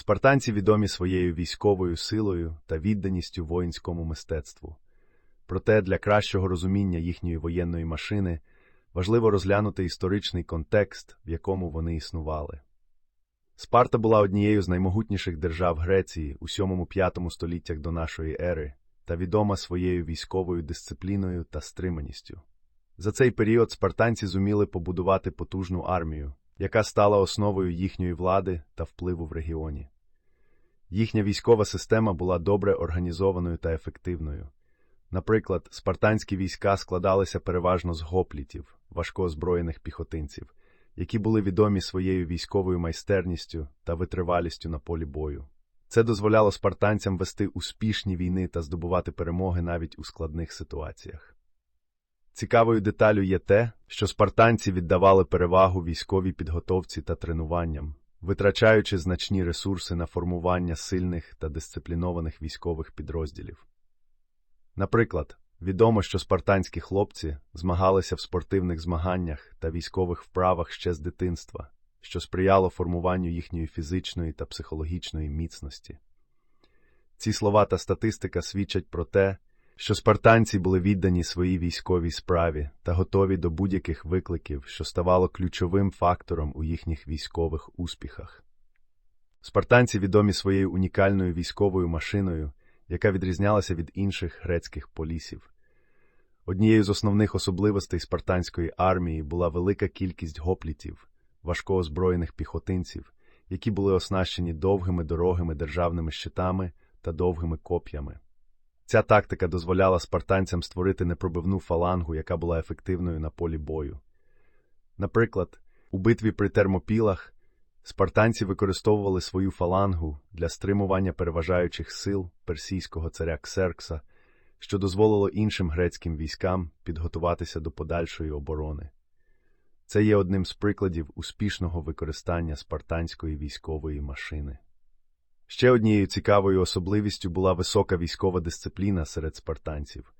Спартанці відомі своєю військовою силою та відданістю воїнському мистецтву. Проте для кращого розуміння їхньої воєнної машини важливо розглянути історичний контекст, в якому вони існували. Спарта була однією з наймогутніших держав Греції у 7-5 століттях до нашої ери та відома своєю військовою дисципліною та стриманістю. За цей період спартанці зуміли побудувати потужну армію, яка стала основою їхньої влади та впливу в регіоні. Їхня військова система була добре організованою та ефективною. Наприклад, спартанські війська складалися переважно з гоплітів, важкоозброєних піхотинців, які були відомі своєю військовою майстерністю та витривалістю на полі бою. Це дозволяло спартанцям вести успішні війни та здобувати перемоги навіть у складних ситуаціях. Цікавою деталю є те, що спартанці віддавали перевагу військовій підготовці та тренуванням, витрачаючи значні ресурси на формування сильних та дисциплінованих військових підрозділів. Наприклад, відомо, що спартанські хлопці змагалися в спортивних змаганнях та військових вправах ще з дитинства, що сприяло формуванню їхньої фізичної та психологічної міцності. Ці слова та статистика свідчать про те, що спартанці були віддані своїй військовій справі та готові до будь-яких викликів, що ставало ключовим фактором у їхніх військових успіхах. Спартанці відомі своєю унікальною військовою машиною, яка відрізнялася від інших грецьких полісів. Однією з основних особливостей спартанської армії була велика кількість гоплітів, важкоозброєних піхотинців, які були оснащені довгими дорогими державними щитами та довгими коп'ями. Ця тактика дозволяла спартанцям створити непробивну фалангу, яка була ефективною на полі бою. Наприклад, у битві при термопілах спартанці використовували свою фалангу для стримування переважаючих сил персійського царя Ксеркса, що дозволило іншим грецьким військам підготуватися до подальшої оборони. Це є одним з прикладів успішного використання спартанської військової машини. Ще однією цікавою особливістю була висока військова дисципліна серед спартанців.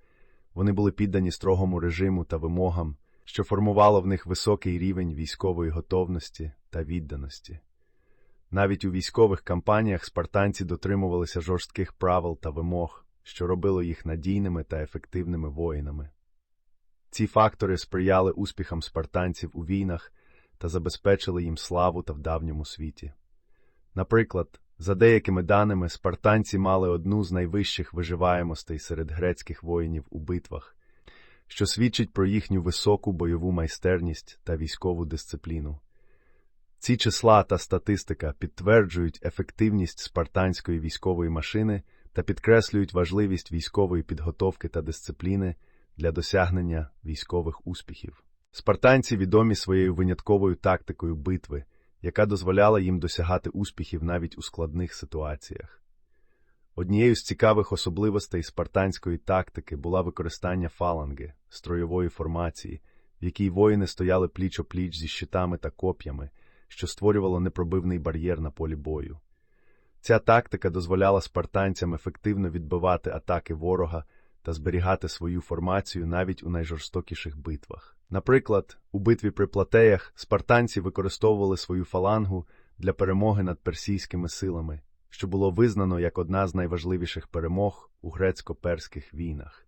Вони були піддані строгому режиму та вимогам, що формувало в них високий рівень військової готовності та відданості. Навіть у військових кампаніях спартанці дотримувалися жорстких правил та вимог, що робило їх надійними та ефективними воїнами. Ці фактори сприяли успіхам спартанців у війнах та забезпечили їм славу та в давньому світі. Наприклад, за деякими даними, спартанці мали одну з найвищих виживаємостей серед грецьких воїнів у битвах, що свідчить про їхню високу бойову майстерність та військову дисципліну. Ці числа та статистика підтверджують ефективність спартанської військової машини та підкреслюють важливість військової підготовки та дисципліни для досягнення військових успіхів. Спартанці відомі своєю винятковою тактикою битви яка дозволяла їм досягати успіхів навіть у складних ситуаціях. Однією з цікавих особливостей спартанської тактики була використання фаланги, строєвої формації, в якій воїни стояли пліч опліч зі щитами та коп'ями, що створювало непробивний бар'єр на полі бою. Ця тактика дозволяла спартанцям ефективно відбивати атаки ворога та зберігати свою формацію навіть у найжорстокіших битвах. Наприклад, у битві при платеях спартанці використовували свою фалангу для перемоги над персійськими силами, що було визнано як одна з найважливіших перемог у грецько-перських війнах.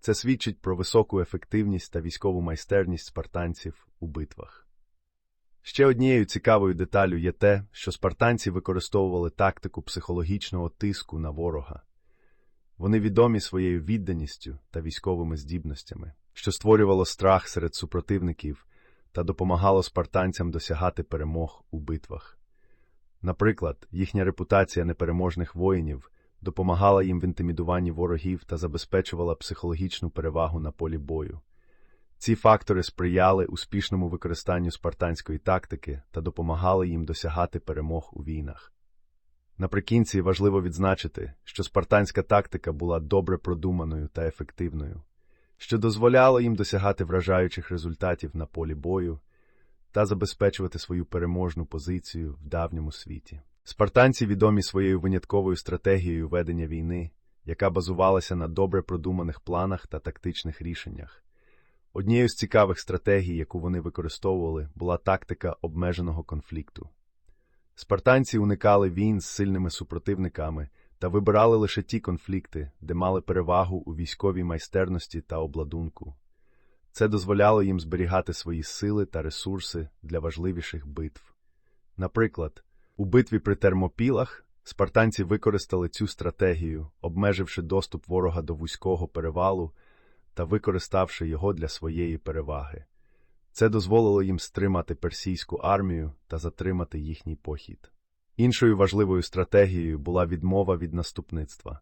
Це свідчить про високу ефективність та військову майстерність спартанців у битвах. Ще однією цікавою деталю є те, що спартанці використовували тактику психологічного тиску на ворога. Вони відомі своєю відданістю та військовими здібностями що створювало страх серед супротивників та допомагало спартанцям досягати перемог у битвах. Наприклад, їхня репутація непереможних воїнів допомагала їм в інтимідуванні ворогів та забезпечувала психологічну перевагу на полі бою. Ці фактори сприяли успішному використанню спартанської тактики та допомагали їм досягати перемог у війнах. Наприкінці важливо відзначити, що спартанська тактика була добре продуманою та ефективною що дозволяло їм досягати вражаючих результатів на полі бою та забезпечувати свою переможну позицію в давньому світі. Спартанці відомі своєю винятковою стратегією ведення війни, яка базувалася на добре продуманих планах та тактичних рішеннях. Однією з цікавих стратегій, яку вони використовували, була тактика обмеженого конфлікту. Спартанці уникали війн з сильними супротивниками та вибирали лише ті конфлікти, де мали перевагу у військовій майстерності та обладунку. Це дозволяло їм зберігати свої сили та ресурси для важливіших битв. Наприклад, у битві при термопілах спартанці використали цю стратегію, обмеживши доступ ворога до вузького перевалу та використавши його для своєї переваги. Це дозволило їм стримати персійську армію та затримати їхній похід. Іншою важливою стратегією була відмова від наступництва.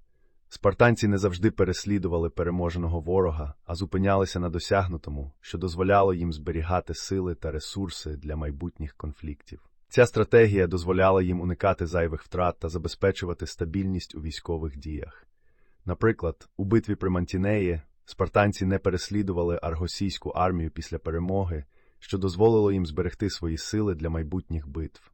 Спартанці не завжди переслідували переможеного ворога, а зупинялися на досягнутому, що дозволяло їм зберігати сили та ресурси для майбутніх конфліктів. Ця стратегія дозволяла їм уникати зайвих втрат та забезпечувати стабільність у військових діях. Наприклад, у битві при Мантінеї спартанці не переслідували аргосійську армію після перемоги, що дозволило їм зберегти свої сили для майбутніх битв.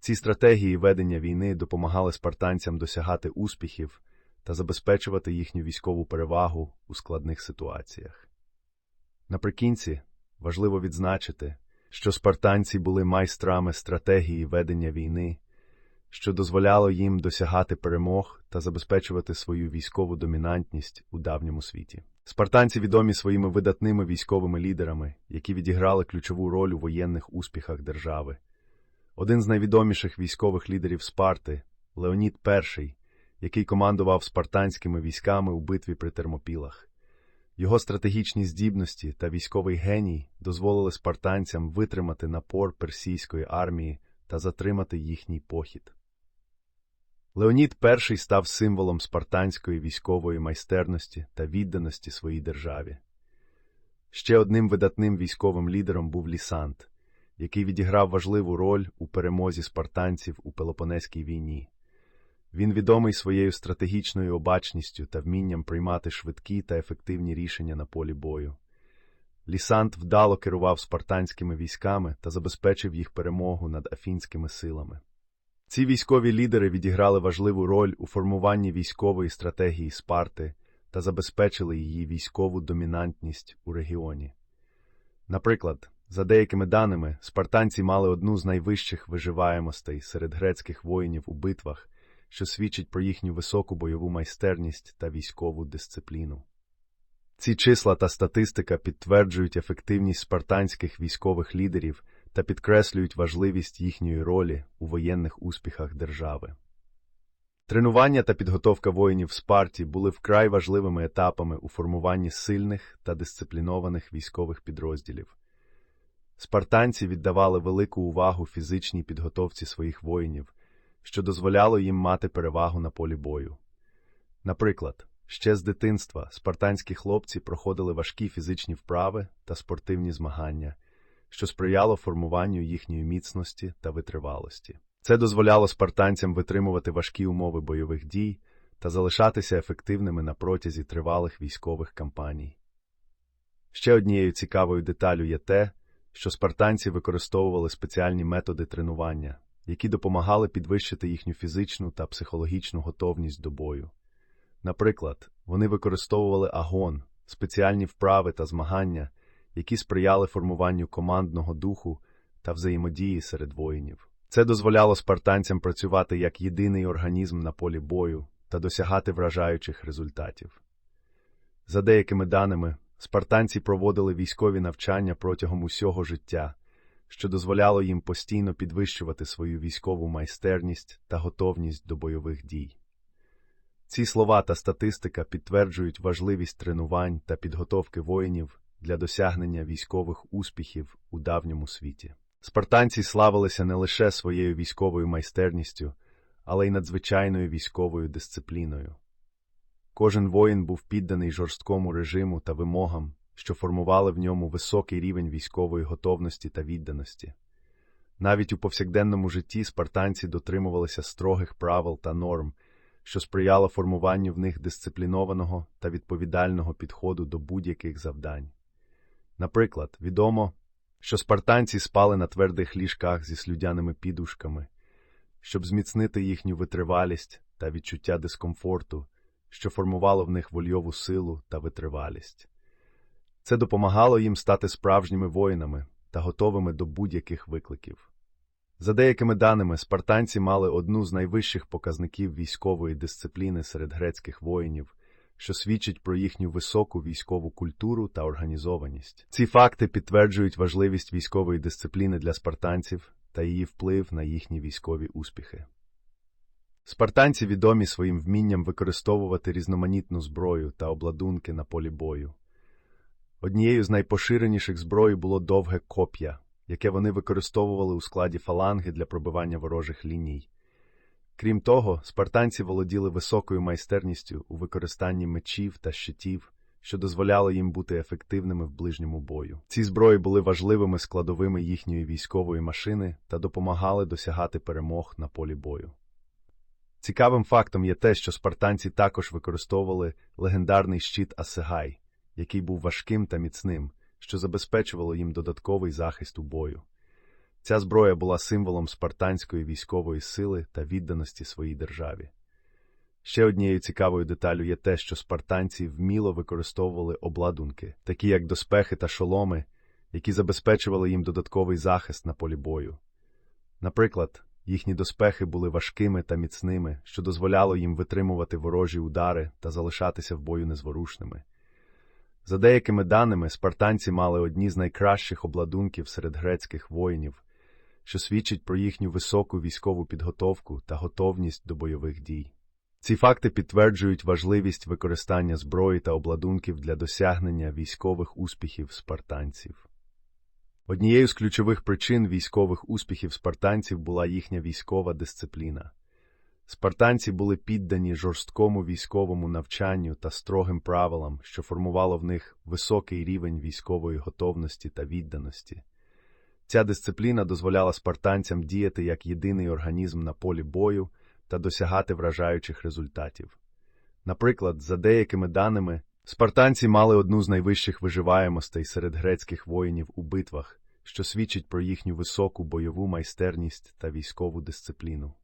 Ці стратегії ведення війни допомагали спартанцям досягати успіхів та забезпечувати їхню військову перевагу у складних ситуаціях. Наприкінці важливо відзначити, що спартанці були майстрами стратегії ведення війни, що дозволяло їм досягати перемог та забезпечувати свою військову домінантність у давньому світі. Спартанці відомі своїми видатними військовими лідерами, які відіграли ключову роль у воєнних успіхах держави. Один з найвідоміших військових лідерів Спарти Леонід І, який командував спартанськими військами у битві при Термопілах. Його стратегічні здібності та військовий геній дозволили спартанцям витримати напор персійської армії та затримати їхній похід. Леонід І став символом спартанської військової майстерності та відданості своїй державі. Ще одним видатним військовим лідером був Лісант, який відіграв важливу роль у перемозі спартанців у Пелопонезькій війні. Він відомий своєю стратегічною обачністю та вмінням приймати швидкі та ефективні рішення на полі бою. Лісант вдало керував спартанськими військами та забезпечив їх перемогу над афінськими силами. Ці військові лідери відіграли важливу роль у формуванні військової стратегії Спарти та забезпечили її військову домінантність у регіоні. Наприклад, за деякими даними, спартанці мали одну з найвищих виживаємостей серед грецьких воїнів у битвах, що свідчить про їхню високу бойову майстерність та військову дисципліну. Ці числа та статистика підтверджують ефективність спартанських військових лідерів та підкреслюють важливість їхньої ролі у воєнних успіхах держави. Тренування та підготовка воїнів Спарті були вкрай важливими етапами у формуванні сильних та дисциплінованих військових підрозділів. Спартанці віддавали велику увагу фізичній підготовці своїх воїнів, що дозволяло їм мати перевагу на полі бою. Наприклад, ще з дитинства спартанські хлопці проходили важкі фізичні вправи та спортивні змагання, що сприяло формуванню їхньої міцності та витривалості. Це дозволяло спартанцям витримувати важкі умови бойових дій та залишатися ефективними на протязі тривалих військових кампаній. Ще однією цікавою деталю є те, що спартанці використовували спеціальні методи тренування, які допомагали підвищити їхню фізичну та психологічну готовність до бою. Наприклад, вони використовували агон, спеціальні вправи та змагання, які сприяли формуванню командного духу та взаємодії серед воїнів. Це дозволяло спартанцям працювати як єдиний організм на полі бою та досягати вражаючих результатів. За деякими даними, спартанці проводили військові навчання протягом усього життя, що дозволяло їм постійно підвищувати свою військову майстерність та готовність до бойових дій. Ці слова та статистика підтверджують важливість тренувань та підготовки воїнів для досягнення військових успіхів у давньому світі. Спартанці славилися не лише своєю військовою майстерністю, але й надзвичайною військовою дисципліною. Кожен воїн був підданий жорсткому режиму та вимогам, що формували в ньому високий рівень військової готовності та відданості. Навіть у повсякденному житті спартанці дотримувалися строгих правил та норм, що сприяло формуванню в них дисциплінованого та відповідального підходу до будь-яких завдань. Наприклад, відомо, що спартанці спали на твердих ліжках зі слюдяними підушками, щоб зміцнити їхню витривалість та відчуття дискомфорту, що формувало в них вольову силу та витривалість. Це допомагало їм стати справжніми воїнами та готовими до будь-яких викликів. За деякими даними, спартанці мали одну з найвищих показників військової дисципліни серед грецьких воїнів, що свідчить про їхню високу військову культуру та організованість. Ці факти підтверджують важливість військової дисципліни для спартанців та її вплив на їхні військові успіхи. Спартанці відомі своїм вмінням використовувати різноманітну зброю та обладунки на полі бою. Однією з найпоширеніших зброй було довге коп'я, яке вони використовували у складі фаланги для пробивання ворожих ліній. Крім того, спартанці володіли високою майстерністю у використанні мечів та щитів, що дозволяло їм бути ефективними в ближньому бою. Ці зброї були важливими складовими їхньої військової машини та допомагали досягати перемог на полі бою. Цікавим фактом є те, що спартанці також використовували легендарний щит Асигай, який був важким та міцним, що забезпечувало їм додатковий захист у бою. Ця зброя була символом спартанської військової сили та відданості своїй державі. Ще однією цікавою деталю є те, що спартанці вміло використовували обладунки, такі як доспехи та шоломи, які забезпечували їм додатковий захист на полі бою. Наприклад, їхні доспехи були важкими та міцними, що дозволяло їм витримувати ворожі удари та залишатися в бою незворушними. За деякими даними, спартанці мали одні з найкращих обладунків серед грецьких воїнів, що свідчить про їхню високу військову підготовку та готовність до бойових дій. Ці факти підтверджують важливість використання зброї та обладунків для досягнення військових успіхів спартанців. Однією з ключових причин військових успіхів спартанців була їхня військова дисципліна. Спартанці були піддані жорсткому військовому навчанню та строгим правилам, що формувало в них високий рівень військової готовності та відданості. Ця дисципліна дозволяла спартанцям діяти як єдиний організм на полі бою та досягати вражаючих результатів. Наприклад, за деякими даними, спартанці мали одну з найвищих виживаємостей серед грецьких воїнів у битвах, що свідчить про їхню високу бойову майстерність та військову дисципліну.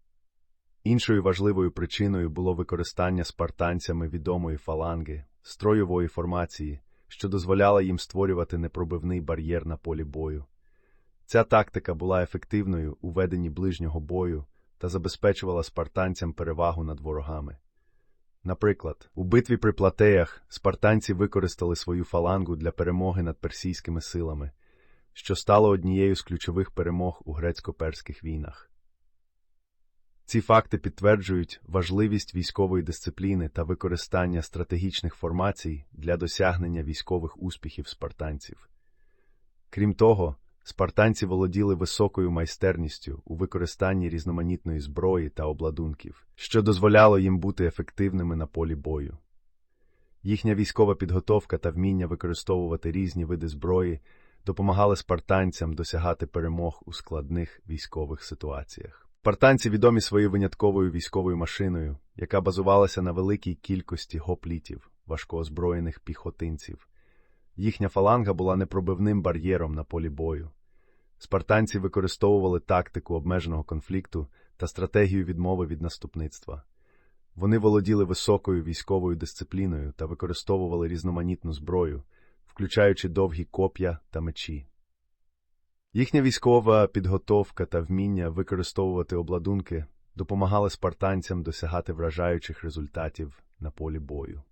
Іншою важливою причиною було використання спартанцями відомої фаланги, строєвої формації, що дозволяла їм створювати непробивний бар'єр на полі бою. Ця тактика була ефективною у веденні ближнього бою та забезпечувала спартанцям перевагу над ворогами. Наприклад, у битві при платеях спартанці використали свою фалангу для перемоги над персійськими силами, що стало однією з ключових перемог у грецько-перських війнах. Ці факти підтверджують важливість військової дисципліни та використання стратегічних формацій для досягнення військових успіхів спартанців. Крім того, спартанці володіли високою майстерністю у використанні різноманітної зброї та обладунків, що дозволяло їм бути ефективними на полі бою. Їхня військова підготовка та вміння використовувати різні види зброї допомагали спартанцям досягати перемог у складних військових ситуаціях. Спартанці відомі своєю винятковою військовою машиною, яка базувалася на великій кількості гоплітів, важкоозброєних піхотинців. Їхня фаланга була непробивним бар'єром на полі бою. Спартанці використовували тактику обмеженого конфлікту та стратегію відмови від наступництва. Вони володіли високою військовою дисципліною та використовували різноманітну зброю, включаючи довгі коп'я та мечі. Їхня військова підготовка та вміння використовувати обладунки допомагали спартанцям досягати вражаючих результатів на полі бою.